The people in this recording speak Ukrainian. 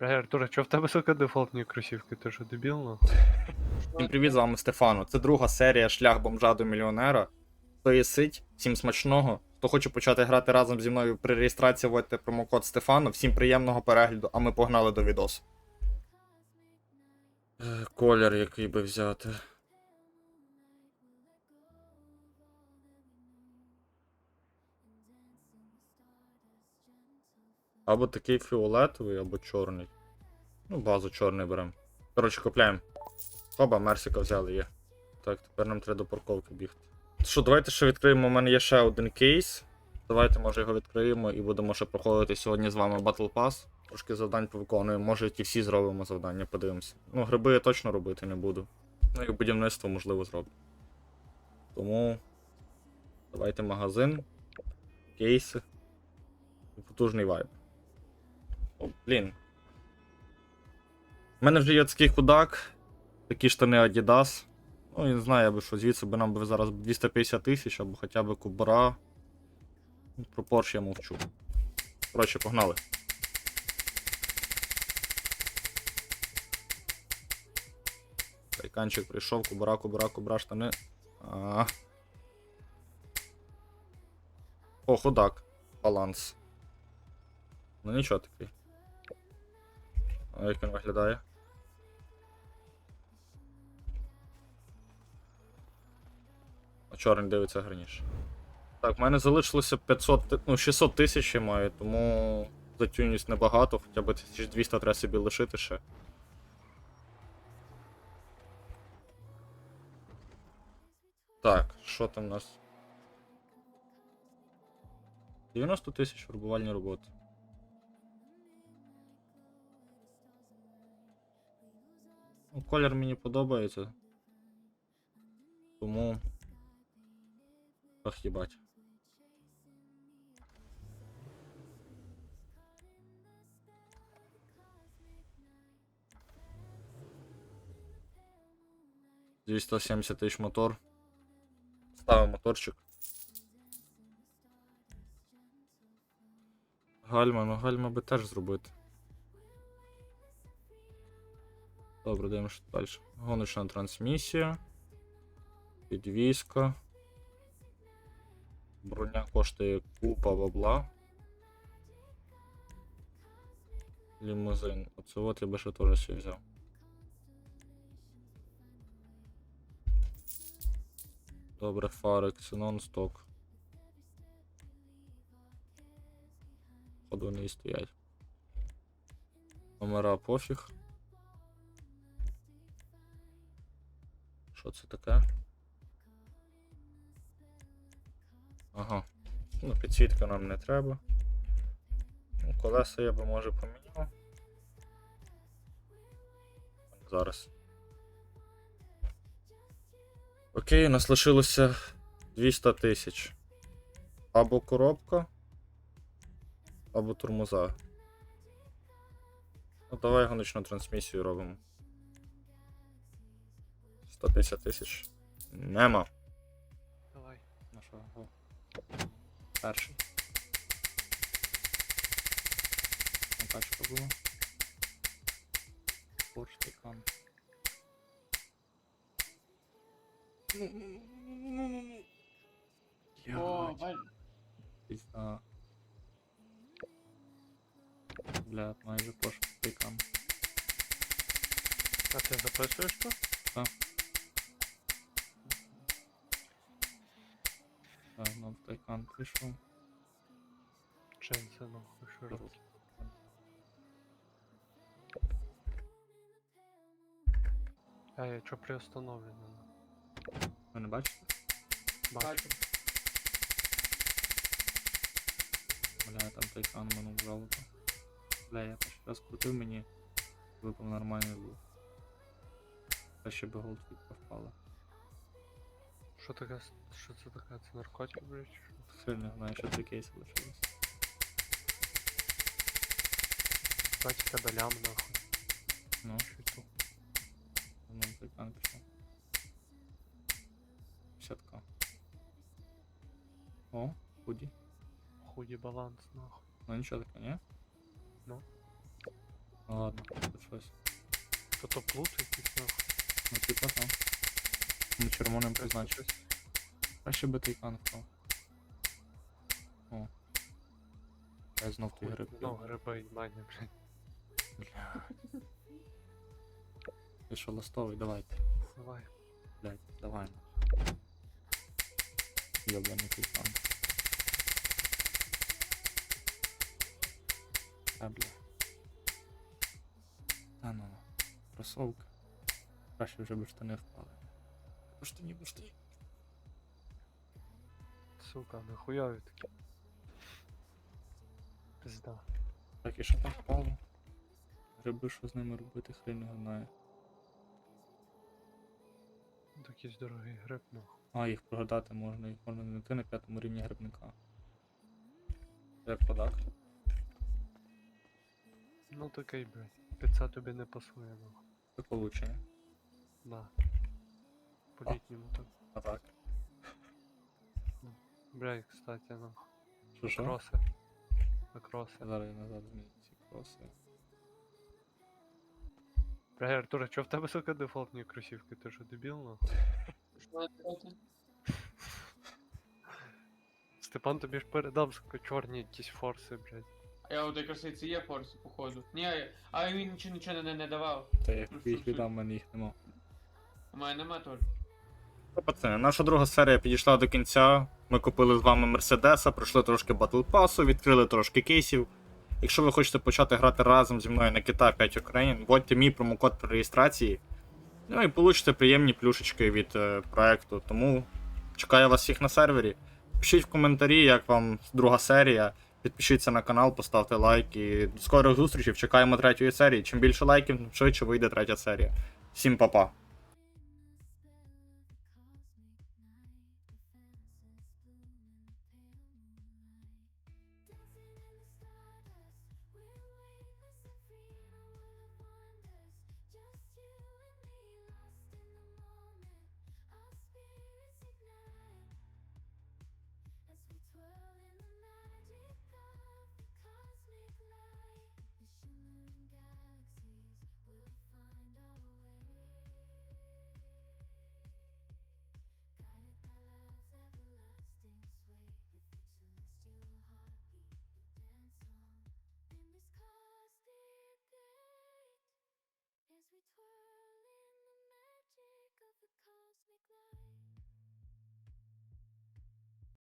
Бля, Артур, а чого в тебе сука дефолтні кросівки? Ти що дебіл, ну? Всім привіт, з вами Стефано. Це друга серія Шлях бомжа до мільйонера. Хто є сить, всім смачного. Хто хоче почати грати разом зі мною при реєстрації, вводьте промокод Стефано. Всім приємного перегляду, а ми погнали до відосу. Е, Колір, який би взяти. Або такий фіолетовий, або чорний. Ну, базу чорний беремо. Коротше, купляємо. Оба, Мерсіка взяли є. Так, тепер нам треба до парковки бігти. Що, давайте ще відкриємо. У мене є ще один кейс. Давайте, може, його відкриємо і будемо ще проходити сьогодні з вами Battle Pass. Трошки завдань повиконуємо. Може, ті всі зробимо завдання, подивимося. Ну, гриби я точно робити не буду. Ну і будівництво, можливо, зроблю. Тому. Давайте магазин. Кейси. Потужний вайб. Блін. У мене вже є такий худак. Такі штани Adidas. Ну, я не знаю, я би що звідси би нам би зараз 250 тисяч або хоча б кубара. Ну, Про Porsche я мовчу. Коротше, погнали. Кайканчик прийшов, кубара, кубара, кубара, штани. А. О, худак. Баланс. Ну нічого такий. А як він виглядає? А чорний дивиться гарніше. Так, в мене залишилося 500, ну 600 тисяч я маю, тому за тюність небагато, хоча б 1200 треба собі лишити ще. Так, що там у нас? 90 тисяч фарбувальні роботи. Ну, колір мені подобається. Тому. Ах, їбать. Двісті сімдесят тисяч мотор. Ставимо моторчик. Гальма, ну гальма би теж зробити. Добре, дивимося далі. Гоночна трансмісія. Підвізка. Броня коштує купа бабла. Лімузин. Оце от я би ще теж собі взяв. Добре, фари, ксенон, сток. Ходу і стоять. Номера пофіг. Що це таке? Ага. Ну, підсвітка нам не треба. Ну, Колеса я би може поміняв. Зараз. Окей, нас лишилося 200 тисяч. Або коробка, або тормоза. Ну, давай гоночну трансмісію робимо. 150 тисяч. Нема. Давай. Ну що, го. Перший. Там тачка була. Порш Тайкан. Ядь. Пізда. Бля, майже Порш Тайкан. А ти записуєш то? Так, нам Тайкан прийшов. Чим це нахуй що робити? А я чо приостановлено? Ви не бачите? Бачу. Бля, там Тайкан минув жалоба. Бля, я перший раз крутив мені. Випав нормальний звук. Та ще би голдфітка впала. Що таке? с- Що це таке? Це наркотик, блядь? чи що? Сильно знаю, що три кейси лишилось. Бать тебе лям нахуй. Ну, Чуть ну, Тайкан пішов. 50к. О, худі. худі баланс нахуй. Ну нічого таке, ні? Ну. Ну ладно, тут щось. То то плут якийсь нахуй. Ну типа там. Ну червоним позначив. Щось. Краще би тайкан впав. О. Я знов той гриб. Ну, гриби і маня, блядь. Бля. Ти що, ластовий, давайте. Давай. Блять, давай. Йобаний тайкан. А, бля. Та ну. Кросовка. Краще вже би штани впали. Штані, штані. Сука, нахуяві такі. Пизда. Так, і що там впало? Гриби, що з ними робити, хрен його знає. Такий дорогий гриб, нахуй. А, їх прогадати можна, їх можна знайти на п'ятому рівні грибника. Як подак? Ну такий, блядь. Піца тобі не пасує, нахуй. Це получення. На. По літньому так. А так. Блядь, кстати, нахуй. Що що? Кроси. На кроси. Зараз я назад зміню ці кроси. Бля, Артур, а чо в тебе, сука, дефолтні кросівки? Ти що, дебіл, нахуй? Степан тобі ж передав, сука, чорні якісь форси, блядь. А я от якраз і це є форс, походу. Ні, а він нічого нічого не, не давав. Та я їх віддам, в мене їх нема. У мене нема теж. Пацани, наша друга серія підійшла до кінця. Ми купили з вами Мерседеса, пройшли трошки батл пасу, відкрили трошки кейсів. Якщо ви хочете почати грати разом зі мною на Кита 5 Україн, вводьте мій промокод при реєстрації. Ну і получите приємні плюшечки від е, проекту. Тому чекаю вас всіх на сервері. Пишіть в коментарі, як вам друга серія. Підпишіться на канал, поставте лайк і до скорих зустрічей. Чекаємо третьої серії. Чим більше лайків, тим швидше вийде третя серія. Всім па-па.